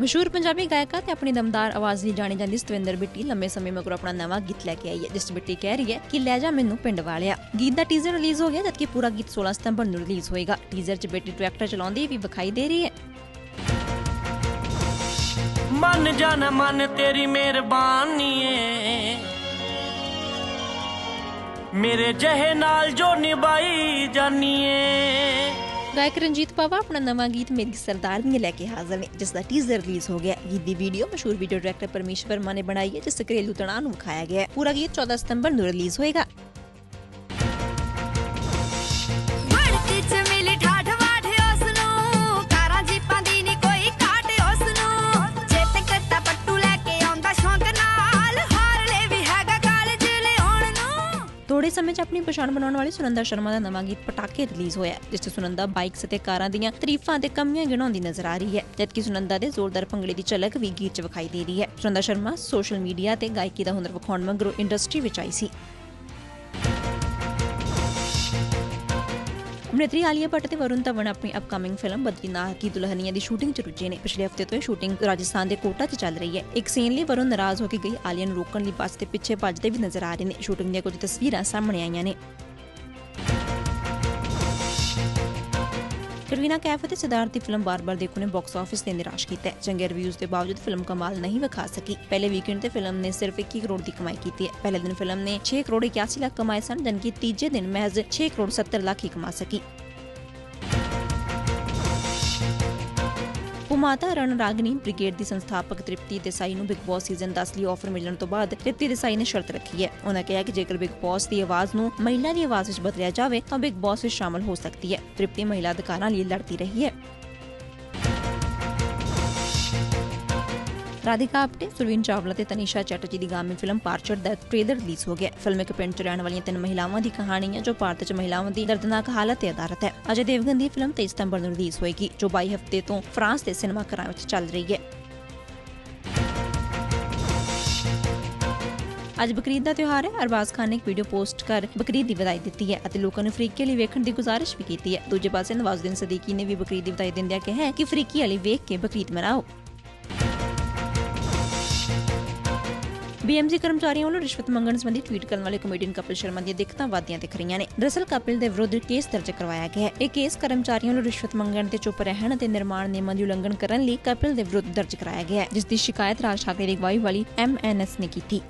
ਮਸ਼ਹੂਰ ਪੰਜਾਬੀ ਗਾਇਕਾ ਤੇ ਆਪਣੀ ਦਮਦਾਰ ਆਵਾਜ਼ ਲਈ ਜਾਣੀ ਜਾਂਦੀ ਸਤਵਿੰਦਰ ਬਿੱਟੀ ਲੰਮੇ ਸਮੇਂ ਮਗਰੋਂ ਆਪਣਾ ਨਵਾਂ ਗੀਤ ਲੈ ਕੇ ਆਈ ਹੈ, ਜਿਸ ਬਿੱਟੀ ਕਹਿ ਰਹੀ ਹੈ ਕਿ ਲੈ ਜਾ ਮੈਨੂੰ ਪਿੰਡ ਵਾਲਿਆ। ਗੀਤ ਦਾ ਟੀਜ਼ਰ ਰਿਲੀਜ਼ ਹੋ ਗਿਆ, ਜਦਕਿ ਪੂਰਾ ਗੀਤ 16 ਸਤੰਬਰ ਨੂੰ ਰਿਲੀਜ਼ ਹੋਏਗਾ। ਟੀਜ਼ਰ 'ਚ ਬਿੱਟੀ ਟਰੈਕਟਰ ਚਲਾਉਂਦੀ ਵੀ ਵਿਖਾਈ ਦੇ ਰਹੀ ਹੈ। ਮਨ ਜਾਣ ਮਨ ਤੇਰੀ ਮਿਹਰਬਾਨੀ ਏ। ਮੇਰੇ ਜਹੇ ਨਾਲ ਜੋ ਨਿਭਾਈ ਜਾਨੀ ਏ। ਗਾਇਕ ਰਣਜੀਤ ਪਾਵਾ ਆਪਣਾ ਨਵਾਂ ਗੀਤ ਮੇਰੀ ਸਰਦਾਰਨੀ ਲੈ ਕੇ ਹਾਜ਼ਰ ਨੇ ਜਿਸ ਦਾ ਟੀਜ਼ਰ ਰਿਲੀਜ਼ ਹੋ ਗਿਆ ਗੀਤ ਦੀ ਵੀਡੀਓ ਮਸ਼ਹੂਰ ਵੀਡੀਓ ਡਾਇਰੈਕਟਰ ਪਰਮੇਸ਼ ਵਰਮਾ ਨੇ ਬਣਾਈ ਹੈ, ਜਿਸ ਘਰੇਲੂ ਤਣਾਅ ਨੂੰ ਵਿਖਾਇਆ ਗਿਆ ਹੈ। ਪੂਰਾ ਗੀਤ 14 ਸਤੰਬਰ ਨੂੰ ਰਿਲੀਜ਼ ਹੋਏਗਾ। ਥੋੜੇ ਸਮੇਂ 'ਚ ਆਪਣੀ ਪਛਾਣ ਬਣਾਉਣ ਵਾਲੀ ਸੁਨੰਦਾ ਸ਼ਰਮਾ ਦਾ ਨਵਾਂ ਗੀਤ ਪਟਾਕੇ ਰਿਲੀਜ਼ ਹੋਇਆ ਜਿਸ 'ਚ ਸੁਨੰਦਾ ਬਾਈਕਸ ਅਤੇ ਕਾਰਾਂ ਦੀਆਂ ਤਾਰੀਫਾਂ ਤੇ ਕਮੀਆਂ ਗਿਣਾਉਂਦੀ ਨਜ਼ਰ ਆ ਰਹੀ ਹੈ। ਜਦਕਿ ਸੁਨੰਦਾ ਦੇ ਜ਼ੋਰਦਾਰ ਭੰਗੜੇ ਦੀ ਝਲਕ ਵੀ ਗੀਤ 'ਚ ਵਿਖਾਈ ਦੇ ਰਹੀ ਹੈ। ਸੁਨੰਦਾ ਸ਼ਰਮਾ ਸੋਸ਼ਲ ਮੀਡੀਆ ਤੇ ਗਾਇਕੀ ਦਾ ਹੁਨਰ ਵਿਖਾਉਣ ਮਗਰੋਂ ਇੰਡਸਟਰੀ ਵਿੱਚ ਆਈ ਸੀ। ਅਭਿਨੇਤਰੀ ਆਲੀਆ ਭੱਟ ਤੇ ਵਰੁਣ ਧਵਨ ਆਪਣੀ ਅਪਕਮਿੰਗ ਫਿਲਮ ਬਦਰੀਨਾਥ ਕੀ ਦੁਲਹਨੀਆ ਦੀ ਸ਼ੂਟਿੰਗ 'ਚ ਰੁੱਝੇ ਨੇ। ਪਿਛਲੇ ਹਫ਼ਤੇ ਤੋਂ ਇਹ ਸ਼ੂਟਿੰਗ ਰਾਜਸਥਾਨ ਦੇ ਕੋਟਾ 'ਚ ਚੱਲ ਰਹੀ ਹੈ। ਇੱਕ ਸੀਨ ਲਈ ਵਰੁਣ ਨਾਰਾਜ਼ ਹੋ ਕੇ ਗਈ ਆਲੀਆ ਨੂੰ ਰੋਕਣ ਲਈ ਬੱਸ ਦੇ ਪਿੱਛੇ ਭੱਜਦੇ ਵੀ ਨਜ਼ਰ ਆ ਰਹੇ ਨੇ। ਸ਼ੂਟਿੰਗ ਦੀਆਂ ਕੁਝ ਤਸਵੀਰਾਂ ਸਾਹਮਣੇ ਆਈਆਂ ਨੇ। ਕਟਰੀਨਾ ਕੈਫ ਅਤੇ ਸਿਧਾਰਥ ਦੀ ਫਿਲਮ ਬਾਰ-ਬਾਰ ਦੇਖੋ ਨੇ ਬਾਕਸ ਆਫਿਸ ਤੇ ਨਿਰਾਸ਼ ਕੀਤਾ ਹੈ। ਚੰਗੇ ਰਿਵਿਊਜ਼ ਦੇ ਬਾਵਜੂਦ ਫਿਲਮ ਕਮਾਲ ਨਹੀਂ ਵਿਖਾ ਸਕੀ। ਪਹਿਲੇ ਵੀਕਐਂਡ ਤੇ ਫਿਲਮ ਨੇ ਸਿਰਫ 21 ਕਰੋੜ ਦੀ ਕਮਾਈ ਕੀਤੀ ਹੈ। ਪਹਿਲੇ ਦਿਨ ਫਿਲਮ ਨੇ 6 ਕਰੋੜ 81 ਲੱਖ ਕਮਾਏ ਸਨ, ਜਦਕਿ ਤੀਜੇ ਦਿਨ ਮਹਿਜ਼ 6 ਕਰੋੜ 70 ਲੱਖ ਹੀ ਕਮਾ ਸਕੀ। ਪੁਮਾਤਾ ਰਣ ਰਾਗਨੀ ਬ੍ਰਿਗੇਡ ਦੀ ਸੰਸਥਾਪਕ ਤ੍ਰਿਪਤੀ ਦੇਸਾਈ ਨੂੰ ਬਿਗ ਬਾਸ ਸੀਜ਼ਨ 10 ਲਈ ਆਫਰ ਮਿਲਣ ਤੋਂ ਬਾਅਦ ਤ੍ਰਿਪਤੀ ਦੇਸਾਈ ਨੇ ਸ਼ਰਤ ਰੱਖੀ ਹੈ। ਉਹਨਾਂ ਕਿਹਾ ਕਿ ਜੇਕਰ ਬਿਗ ਬਾਸ ਦੀ ਆਵਾਜ਼ ਨੂੰ ਮਹਿਲਾ ਦੀ ਆਵਾਜ਼ ਵਿੱਚ ਬਦਲਿਆ ਜਾਵੇ ਤਾਂ ਬਿਗ ਬਾਸ ਵਿੱਚ ਸ਼ਾਮਲ ਹੋ ਸਕਦੀ ਹੈ। ਤ੍ਰਿਪਤੀ ਮਹਿਲਾ ਅਧਿਕਾਰਾਂ ਲਈ ਲੜਦੀ ਰਹੀ ਹੈ। ਰਾਧਿਕਾ ਆਪਟੇ, ਸੁਰਵੀਨ ਚਾਵਲਾ ਤੇ ਤਨੀਸ਼ਾ ਚੈਟਰਜੀ ਦੀ ਗਾਮੀ ਫਿਲਮ ਪਾਰਚਰ ਦਾ ਟ੍ਰੇਲਰ ਰਿਲੀਜ਼ ਹੋ ਗਿਆ। ਫਿਲਮ ਇੱਕ ਪਿੰਡ 'ਚ ਰਹਿਣ ਵਾਲੀਆਂ ਤਿੰਨ ਮਹਿਲਾਵਾਂ ਦੀ ਕਹਾਣੀ ਹੈ, ਜੋ ਭਾਰਤ 'ਚ ਮਹਿਲਾਵਾਂ ਦੀ ਦਰਦਨਾਕ ਹਾਲਤ ਤੇ ਆਧਾਰਿਤ ਹੈ। ਅਜੇ ਦੇਵਗਨ ਦੀ ਫਿਲਮ 23 ਸਤੰਬਰ ਨੂੰ ਰਿਲੀਜ਼ ਹੋਏਗੀ, ਜੋ 22 ਹਫ਼ਤੇ ਤੋਂ ਫਰਾਂਸ ਦੇ ਸਿਨੇਮਾ ਘਰਾਂ ਵਿੱਚ ਚੱਲ ਰਹੀ ਹੈ। ਅੱਜ ਬਕਰੀਦ ਦਾ ਤਿਉਹਾਰ ਹੈ, ਅਰਬਾਜ਼ ਖਾਨ ਨੇ ਇੱਕ ਵੀਡੀਓ ਪੋਸਟ ਕਰ ਬਕਰੀਦ ਦੀ ਵਧਾਈ ਦਿੱਤੀ ਹੈ ਅਤੇ ਲੋਕਾਂ ਨੂੰ ਫਰੀਕੀ ਲਈ ਵੇਖਣ ਦੀ ਗੁਜ਼ਾਰਿਸ਼ ਵੀ ਕੀਤੀ ਹੈ। ਦੂਜੇ ਪਾਸੇ ਨਵਾਜ਼ੁਦੀਨ ਸਦੀਕੀ ਨੇ ਵੀ ਬਕਰੀਦ ਦੀ ਵਧਾਈ ਦਿੰਦਿਆਂ ਕਿਹਾ ਕਿ ਫਰੀਕੀ ਵਾਲੀ ਵੇਖ ਕੇ ਬਕਰੀਦ ਮਨਾਓ। ਬੀਐਮਸੀ ਕਰਮਚਾਰੀਆਂ ਵੱਲੋਂ ਰਿਸ਼ਵਤ ਮੰਗਣ ਸੰਬੰਧੀ ਟਵੀਟ ਕਰਨ ਵਾਲੇ ਕਮੇਡੀਅਨ ਕਪਿਲ ਸ਼ਰਮਾ ਦੀਆਂ ਦਿੱਕਤਾਂ ਵਾਦੀਆਂ ਦਿਖ ਰਹੀਆਂ ਨੇ। ਦਰਸਲ ਕਪਿਲ ਦੇ ਵਿਰੁੱਧ ਕੇਸ ਦਰਜ ਕਰਵਾਇਆ ਗਿਆ ਹੈ। ਇਹ ਕੇਸ ਕਰਮਚਾਰੀਆਂ ਵੱਲੋਂ ਰਿਸ਼ਵਤ ਮੰਗਣ ਤੇ ਚੁੱਪ ਰਹਿਣ ਅਤੇ ਨਿਰਮਾਣ ਨਿਯਮਾਂ ਦੀ ਉਲੰਘਣ ਕਰਨ ਲਈ ਕਪਿਲ ਦੇ ਵਿਰੁੱਧ ਦਰਜ ਕਰਾਇਆ ਗਿਆ ਹੈ, ਜਿਸ ਦੀ ਸ਼ਿਕਾਇਤ ਰਾਜ ਠਾਕਰੇ ਦੀ ਅਗਵਾਈ ਵਾਲੀ ਐਮਐਨਐਸ ਨੇ ਕੀਤੀ।